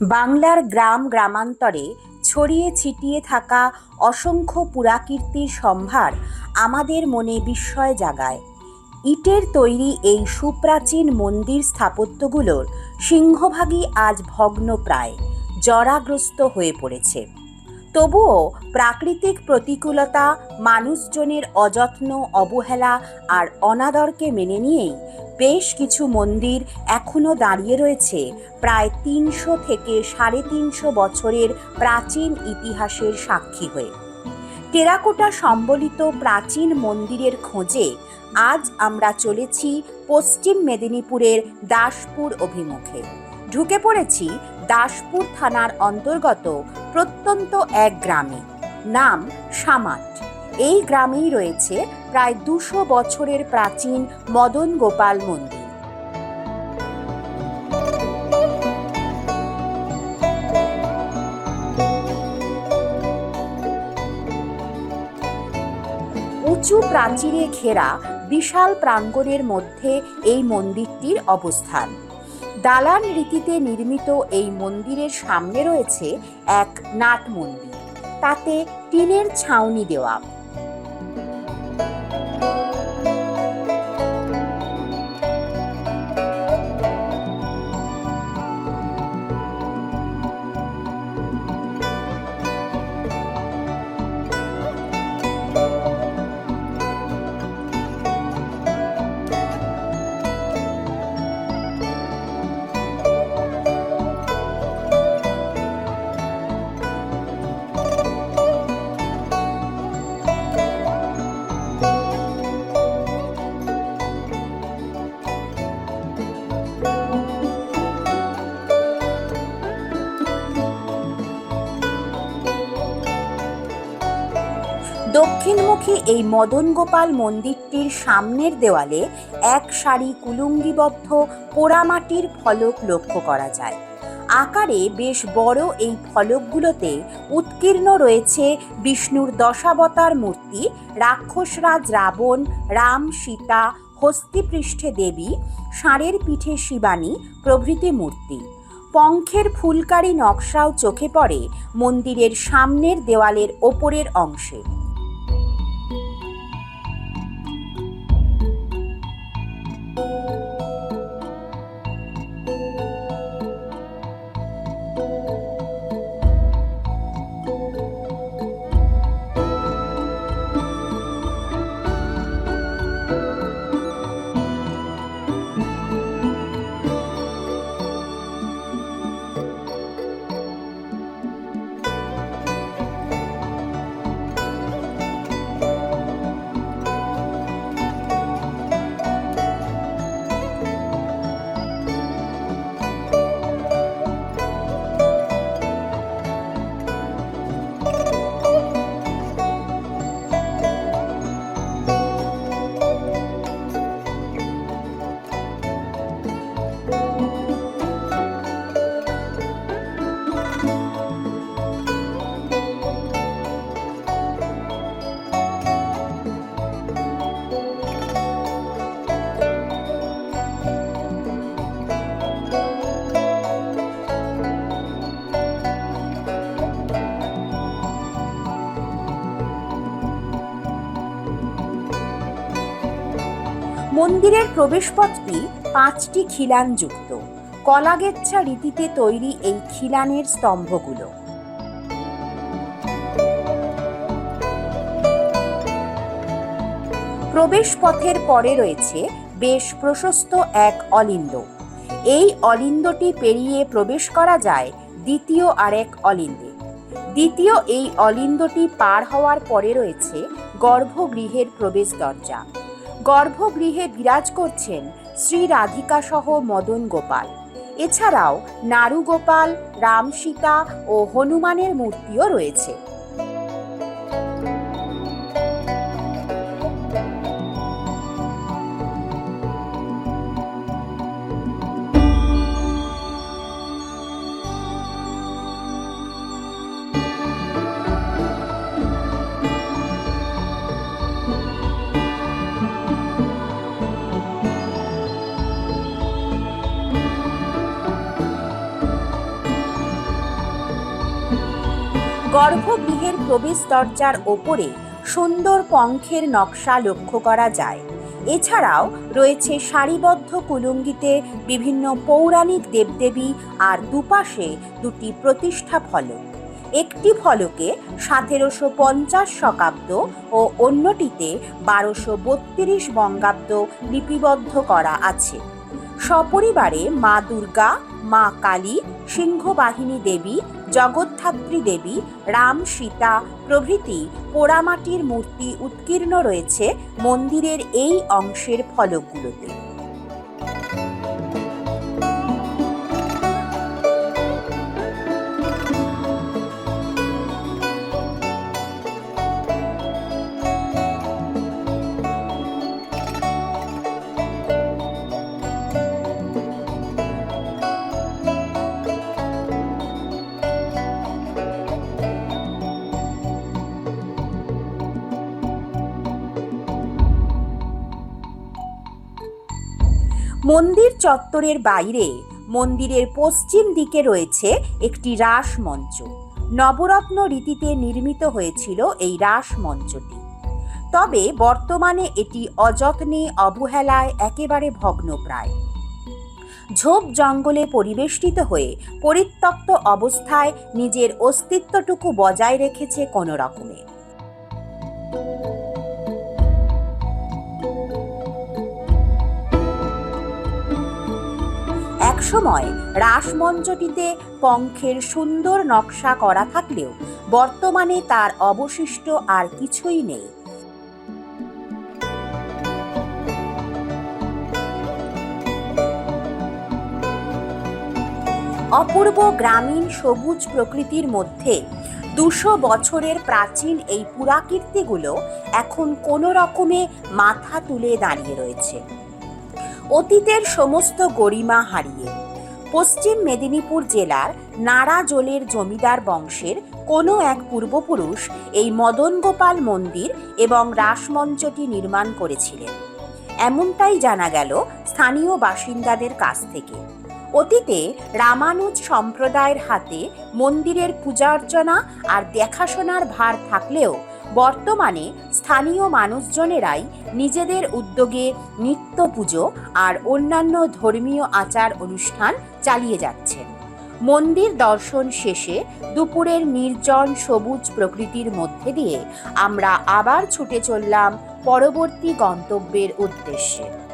বাংলার গ্রাম গ্রামান্তরে ছড়িয়ে ছিটিয়ে থাকা অসংখ্য পুরাকীর্তির সম্ভার আমাদের মনে বিস্ময় জাগায়। ইটের তৈরি এই সুপ্রাচীন মন্দির স্থাপত্যগুলোর সিংহভাগই আজ ভগ্নপ্রায়, জরাগ্রস্ত হয়ে পড়েছে। তবুও প্রাকৃতিক প্রতিকূলতা, মানুষজনের অযত্ন, অবহেলা আর অনাদরকে মেনে নিয়েই বেশ কিছু মন্দির এখনও দাঁড়িয়ে রয়েছে। প্রায় তিনশো থেকে সাড়ে তিনশো বছরের প্রাচীন ইতিহাসের সাক্ষী হয়ে। টেরাকোটা সম্বলিত প্রাচীন মন্দিরের খোঁজে আজ আমরা চলেছি পশ্চিম মেদিনীপুরের দাসপুর অভিমুখে। ঢুকে পড়েছি দাসপুর থানার অন্তর্গত প্রত্যন্ত এক গ্রামে। নাম সামাট এই গ্রামেই রয়েছে প্রায় দুশো বছরের প্রাচীন মদন গোপাল মন্দির। উঁচু প্রাচীরে ঘেরা বিশাল প্রাঙ্গণের মধ্যে এই মন্দিরটির অবস্থান। দালান রীতিতে নির্মিত এই মন্দিরের সামনে রয়েছে এক নাট মন্দির। তাতে টিনের ছাউনি দেওয়া দক্ষিণমুখী এই মদন গোপাল মন্দিরটির সামনের দেওয়ালে এক সারি কুলুঙ্গিবদ্ধ পোড়ামাটির ফলক লক্ষ্য করা যায়। আকারে বেশ বড় এই ফলকগুলোতে উৎকীর্ণ রয়েছে বিষ্ণুর দশাবতার মূর্তি, রাক্ষসরাজ রাবণ, রাম সীতা, হস্তিপৃষ্ঠে দেবী, ষাঁড়ের পিঠে শিবানী প্রভৃতি মূর্তি। পঙ্খের ফুলকারি নকশাও চোখে পড়ে মন্দিরের সামনের দেওয়ালের ওপরের অংশে। মন্দিরের প্রবেশপথটি পাঁচটি খিলান যুক্ত কলাগেচ্ছা রীতিতে তৈরি এই খিলানের স্তম্ভগুলো। প্রবেশপথের পরে রয়েছে বেশ প্রশস্ত এক অলিন্দ। এই অলিন্দটি পেরিয়ে প্রবেশ করা যায় দ্বিতীয় আরেক অলিন্দে। দ্বিতীয় এই অলিন্দটি পার হওয়ার পরে রয়েছে গর্ভগৃহের প্রবেশ দরজা। গর্ভগৃহে বিরাজ করছেন শ্রী রাধিকা সহ মদন গোপাল। এছাড়াও নারু গোপাল রাম সীতা ও হনুমানের মূর্তিও রয়েছে। গর্ভগৃহের প্রবেশ দরজার ওপরে সুন্দর পঙ্খের নকশা লক্ষ্য করা যায়। এছাড়াও রয়েছে সারিবদ্ধ কুলুঙ্গিতে বিভিন্ন পৌরাণিক দেবদেবী আর দুপাশে দুটি প্রতিষ্ঠা ফলক। একটি ফলকে সতেরোশো পঞ্চাশ শকাব্দ ও অন্যটিতে বারোশো বত্রিশ বঙ্গাব্দ লিপিবদ্ধ করা আছে। সপরিবারে মা দুর্গা, মা কালী, সিংহবাহিনী দেবী জগদ্ধাত্রী দেবী রাম সীতা প্রভৃতি পোড়ামাটির মূর্তি উৎকীর্ণ রয়েছে মন্দিরের এই অংশের ফলকগুলোতে। মন্দির চত্বরের বাইরে, মন্দিরের পশ্চিম দিকে রয়েছে একটি রাস মঞ্চ নবরত্ন রীতিতে নির্মিত হয়েছিল এই রাস মঞ্চটি তবে বর্তমানে এটি অযত্নে, অবহেলায়, একেবারে ভগ্নপ্রায়। ঝোপ জঙ্গলে পরিবেষ্টিত হয়ে পরিত্যক্ত অবস্থায় নিজের অস্তিত্বটুকু বজায় রেখেছে কোনো রকমে। একসময় রাসমঞ্চটিতে পঙ্খের সুন্দর নকশা করা থাকলেও বর্তমানে তার অবশিষ্ট আর কিছুই নেই। অপূর্ব গ্রামীণ সবুজ প্রকৃতির মধ্যে দুশো বছরের প্রাচীন এই পুরাকীর্তিগুলো এখন কোনো রকমে মাথা তুলে দাঁড়িয়ে রয়েছে। অতীতের সমস্ত গরিমা হারিয়ে। পশ্চিম মেদিনীপুর জেলার নাড়াজোলের জমিদার বংশের কোনো এক পূর্বপুরুষ এই মদন গোপাল মন্দির এবং রাসমঞ্চটি নির্মাণ করেছিলেন। এমনটাই জানা গেল স্থানীয় বাসিন্দাদের কাছ থেকে। অতীতে রামানুজ সম্প্রদায়ের হাতে মন্দিরের পূজার্চনা আর দেখাশোনার ভার থাকলেও বর্তমানে স্থানীয় মানুষজনেরাই নিজেদের উদ্যোগে নিত্য পুজো আর অন্যান্য ধর্মীয় আচার অনুষ্ঠান চালিয়ে যাচ্ছেন। মন্দির দর্শন শেষে দুপুরের নির্জন সবুজ প্রকৃতির মধ্যে দিয়ে আমরা আবার ছুটে চললাম পরবর্তী গন্তব্যের উদ্দেশ্যে।